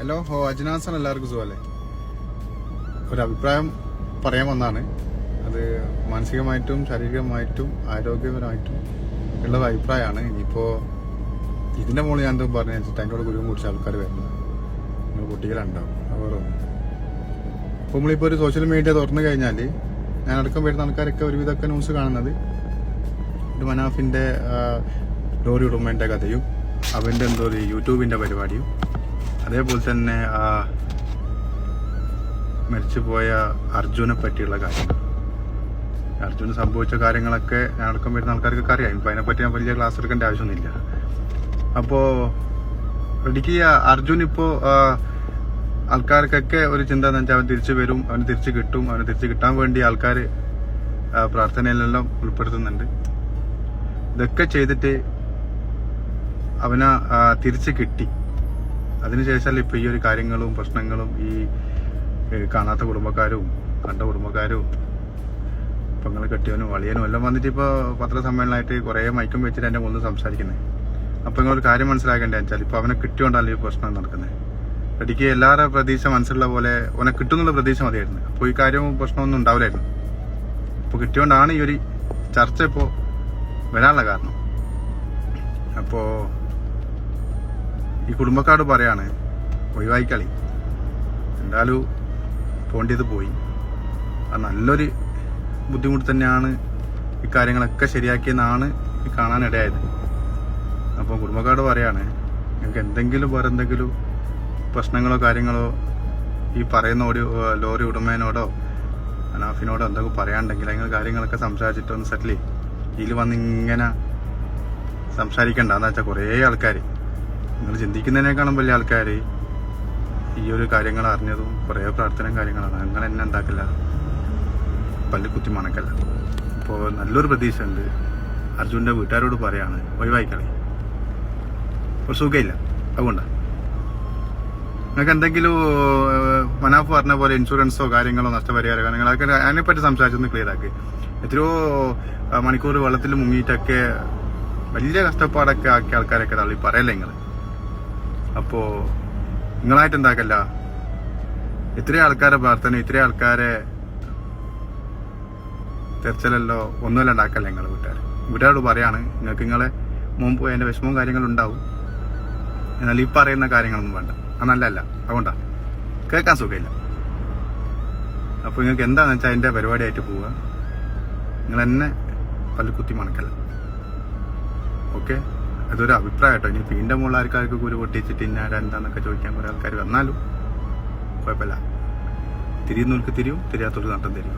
Hello ഹോ അജ്നാസൻ എല്ലാവർക്കും സുഖമല്ലേ? ഒരു അഭിപ്രായം പറയാൻ വന്നാണ്. അത് മാനസികമായിട്ടും ശാരീരികമായിട്ടും ആരോഗ്യപരമായിട്ടും ഉള്ള അഭിപ്രായമാണ്. ഇനിയിപ്പോൾ ഇതിന്റെ മുകളിൽ ഞാൻ എന്തും പറഞ്ഞു വെച്ചിട്ട് അതിന്റെ കൂടെ ഗുരുവും കുറിച്ച് ആൾക്കാർ വരുന്നത്. നിങ്ങൾ കുട്ടികളുണ്ടാവും അവർ അപ്പോൾ നമ്മളിപ്പോൾ ഒരു സോഷ്യൽ മീഡിയ തുറന്നു കഴിഞ്ഞാൽ ഞാൻ അടക്കം വരുന്ന ആൾക്കാരൊക്കെ ഒരുവിധമൊക്കെ ന്യൂസ് കാണുന്നത് ഒരു മനാഫിന്റെ ലോറി ഉടുമേന്റെ കഥയും അവന്റെ എന്തോ ഒരു യൂട്യൂബിന്റെ പരിപാടിയും അതേപോലെ തന്നെ ആ മരിച്ചുപോയ അർജുനെ പറ്റിയുള്ള കാര്യങ്ങൾ അർജുന് സംഭവിച്ച കാര്യങ്ങളൊക്കെ അടക്കം വരുന്ന ആൾക്കാർക്കൊക്കെ അറിയാം. ഇപ്പൊ അതിനെപ്പറ്റി ഞാൻ വലിയ ക്ലാസ് എടുക്കേണ്ട ആവശ്യമൊന്നുമില്ല. അപ്പോ എനിക്ക് അർജുൻ ഇപ്പോ ആൾക്കാർക്കൊക്കെ ഒരു ചിന്ത എന്ന് വെച്ചാൽ അവൻ തിരിച്ചു വരും അവന് തിരിച്ചു കിട്ടും അവന് തിരിച്ചു കിട്ടാൻ വേണ്ടി ആൾക്കാർ പ്രാർത്ഥനയിലെല്ലാം ഉൾപ്പെടുത്തുന്നുണ്ട്. ഇതൊക്കെ ചെയ്തിട്ട് അവനെ തിരിച്ചു കിട്ടി. അതിനുശേഷം ഇപ്പൊ ഈ ഒരു കാര്യങ്ങളും പ്രശ്നങ്ങളും ഈ കാണാത്ത കുടുംബക്കാരും കണ്ട കുടുംബക്കാരും പെങ്ങളെ കെട്ടിയവനും വളിയനും എല്ലാം വന്നിട്ട് ഇപ്പൊ പത്രസമ്മേളനമായിട്ട് കുറെ മൈക്കും വെച്ചിട്ട് എന്റെ മുന്നിൽ സംസാരിക്കുന്നത് അപ്പൊ നിങ്ങളൊരു കാര്യം മനസ്സിലാക്കേണ്ടത് വെച്ചാൽ ഇപ്പൊ അവനെ കിട്ടിയോണ്ടല്ലോ ഈ പ്രശ്നം നടക്കുന്നത് ഇടയ്ക്ക് എല്ലാവരുടെ പ്രതീക്ഷ മനസ്സിലുള്ള പോലെ അവനെ കിട്ടുന്നുള്ള പ്രതീക്ഷ മതിയായിരുന്നു. അപ്പോൾ ഈ കാര്യവും പ്രശ്നമൊന്നും ഉണ്ടാവില്ലായിരുന്നു. അപ്പൊ കിട്ടിയോണ്ടാണ് ഈ ഒരു ചർച്ച ഇപ്പോ വരാനുള്ള കാരണം. അപ്പോ ഈ കുടുംബക്കാട് പറയാണ് ഒഴിവായിക്കളി. എന്തായാലും പോണ്ടിയത് പോയി. അത് നല്ലൊരു ബുദ്ധിമുട്ട് തന്നെയാണ് ഇക്കാര്യങ്ങളൊക്കെ കാര്യങ്ങളൊക്കെ ശരിയാക്കിയെന്നാണ് ഈ കാണാനിടയായത്. അപ്പോൾ കുടുംബക്കാട് പറയാണ് നിങ്ങൾക്ക് എന്തെങ്കിലും വേറെ എന്തെങ്കിലും പ്രശ്നങ്ങളോ കാര്യങ്ങളോ ഈ പറയുന്ന ഓടി ലോറി ഉടമേനോടോ അനാഫിനോടോ എന്തൊക്കെ പറയാണ്ടെങ്കിൽ അങ്ങനെ കാര്യങ്ങളൊക്കെ സംസാരിച്ചിട്ടൊന്ന് സെറ്റിൽ ചെയ്യും. ഇതിൽ വന്ന് ഇങ്ങനെ സംസാരിക്കണ്ട. എന്ന് വെച്ചാൽ കുറേ ആൾക്കാർ നിങ്ങൾ ചിന്തിക്കുന്നതിനേക്കാളും വലിയ ആൾക്കാർ ഈ ഒരു കാര്യങ്ങൾ അറിഞ്ഞതും കുറേ പ്രാർത്ഥനയും കാര്യങ്ങളാണ്. അങ്ങനെ എന്നെ എന്താക്കില്ല. പല്ലിക്കുത്തി മണക്കല്ല. അപ്പോൾ നല്ലൊരു പ്രതീക്ഷ ഉണ്ട് അർജുന്റെ വീട്ടുകാരോട് പറയാണ് ഒഴിവായിക്കളി. ഒരു സുഖമില്ല അതുകൊണ്ടാണ് നിങ്ങൾക്ക് എന്തെങ്കിലും മനാഫ് പറഞ്ഞ പോലെ ഇൻഷുറൻസോ കാര്യങ്ങളോ നഷ്ടപരിഹാരമോ കാര്യങ്ങളൊക്കെ അതിനെപ്പറ്റി സംസാരിച്ചൊന്ന് ക്ലിയർ ആക്കി. എത്രയോ മണിക്കൂർ വെള്ളത്തിൽ മുങ്ങിയിട്ടൊക്കെ വലിയ കഷ്ടപ്പാടൊക്കെ ആക്കിയ ആൾക്കാരൊക്കെ തള്ളി പറയല്ലേ നിങ്ങൾ അപ്പോ നിങ്ങളായിട്ട് എന്താക്കല്ല? ഇത്രയും ആൾക്കാരെ പ്രാർത്ഥന ഇത്രയും ആൾക്കാരെ തെരച്ചിലല്ലോ ഒന്നുമല്ല ഉണ്ടാക്കല്ല നിങ്ങൾ വീട്ടുകാർ വീട്ടുകാരോട് പറയാണ് നിങ്ങൾക്ക് നിങ്ങളെ മുമ്പ് അതിന്റെ വിഷമവും കാര്യങ്ങളും ഉണ്ടാവും. എന്നാൽ ഈ പറയുന്ന കാര്യങ്ങളൊന്നും വേണ്ട. അത് നല്ലതല്ല. അതുകൊണ്ടാ. കേൾക്കാൻ സുഖമില്ല. അപ്പൊ നിങ്ങൾക്ക് എന്താന്ന് വെച്ചാൽ അതിന്റെ പരിപാടിയായിട്ട് പോവുക. നിങ്ങൾ എന്നെ പല്ലുകുത്തി മണക്കല്ല. ഓക്കെ? അതൊരു അഭിപ്രായമായിട്ടോ ഇനി പിന്നെ മുകളിൽ ആൾക്കാർക്ക് കുരു പൊട്ടിച്ചിട്ട് ഇന്ന എന്താന്നൊക്കെ ചോദിക്കാൻ കുറെ ആൾക്കാർ വന്നാലും കുഴപ്പമില്ല. തിരിയുന്നവർക്ക് തിരിയും തിരിയാത്തവർക്ക് നട്ടം തരും